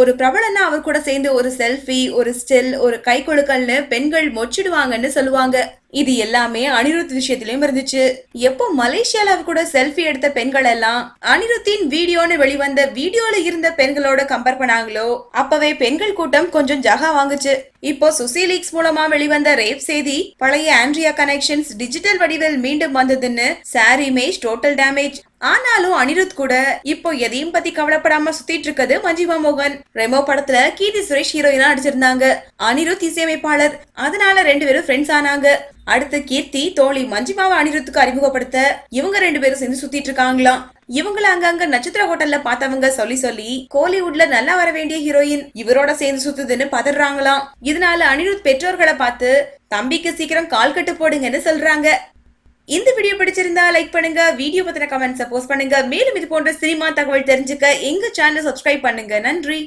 ஒரு பிரபலனா அவர் கூட சேர்ந்து ஒரு செல்ஃபி ஒரு ஸ்டில் ஒரு கை கொழுக்கல்னு பெண்கள் மொச்சிடுவாங்கன்னு சொல்லுவாங்க. இது எல்லாமே அனிருத் விஷயத்திலயும் இருந்துச்சு. எப்போ மலேசியால கூட செல்ஃபி எடுத்த பெண்கள் எல்லாம் அனிருத்தின் வீடியோன்னு வெளிவந்த வீடியோல இருந்த பெண்களோட கம்பேர் பண்ணாங்களோ அப்பவே பெண்கள் கூட்டம் கொஞ்சம் ஜகா வாங்குச்சு. இப்போ சுசிலீக்ஸ் மூலமா வெளிவந்த ரேப் செய்தி பழைய ஆண்ட்ரியா கனெக்ஷன்ஸ் டிஜிட்டல் வடிவில் மீண்டும் வந்ததுன்னு சார் இமேஜ் டோட்டல் டேமேஜ் ஆனாலும் அனிருத் கூட இப்போ எதையும் பத்தி கவலைப்படாம சுத்திட்டு இருக்குது மஞ்சிமா மோகன். ரெமோ படத்துல கீர்த்தி சுரேஷ் ஹீரோயினா நடிச்சிருந்தாங்க. அனிருத் இசையமைப்பாளர். அதனால ரெண்டு பேரும் ஃப்ரெண்ட்ஸ் ஆனாங்க. அடுத்து கீர்த்தி தோழி மஞ்சிமாவை அனிருத்துக்கு அறிமுகப்படுத்த இவங்க ரெண்டு பேரும் சேர்ந்து சுத்திட்டு இருக்காங்களாம். இவங்கள அங்கங்க நட்சத்திர ஹோட்டல்ல பார்த்தவங்க சொல்லி சொல்லி கோலிவுட்ல நல்லா வர வேண்டிய ஹீரோயின் இவரோட சேர்ந்து சுத்துதுன்னு பதறாங்களாம். இதனால அனிருத் பெற்றோர்களை பார்த்து தம்பிக்கு சீக்கிரம் கால் கட்டு போடுங்கன்னு சொல்றாங்க. இந்த வீடியோ பிடிச்சிருந்தா லைக் பண்ணுங்க வீடியோ பத்தின கமெண்ட்ஸை போஸ்ட் பண்ணுங்க. மேலும் இது போன்ற சினிமா தகவல் தெரிஞ்சுக்க எங்க சேனல் சப்ஸ்கிரைப் பண்ணுங்க. நன்றி.